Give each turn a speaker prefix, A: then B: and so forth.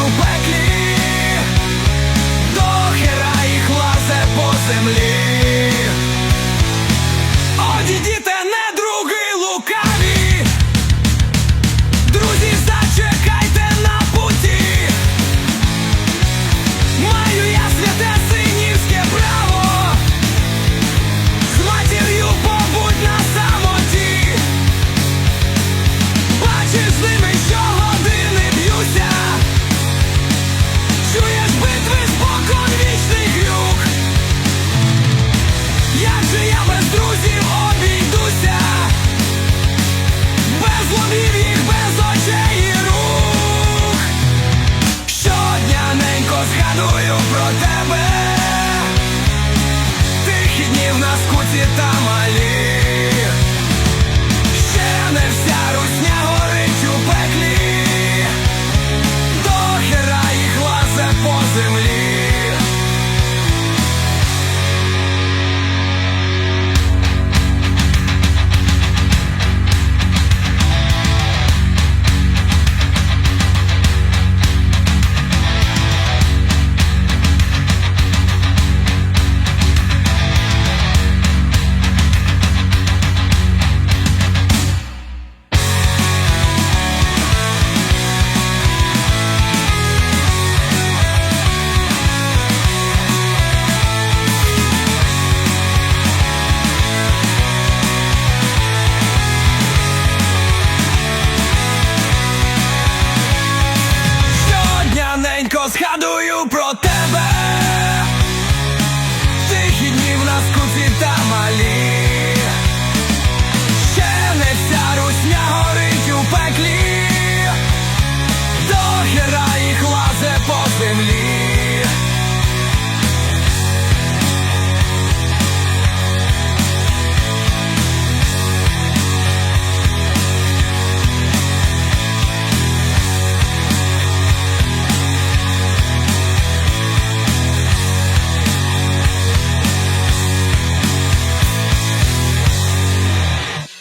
A: go back Чи я без друзів обійдуся, без лобів без очей рук. Щодня ненько згадую про тебе, тих днів на скуті там. How do you protect?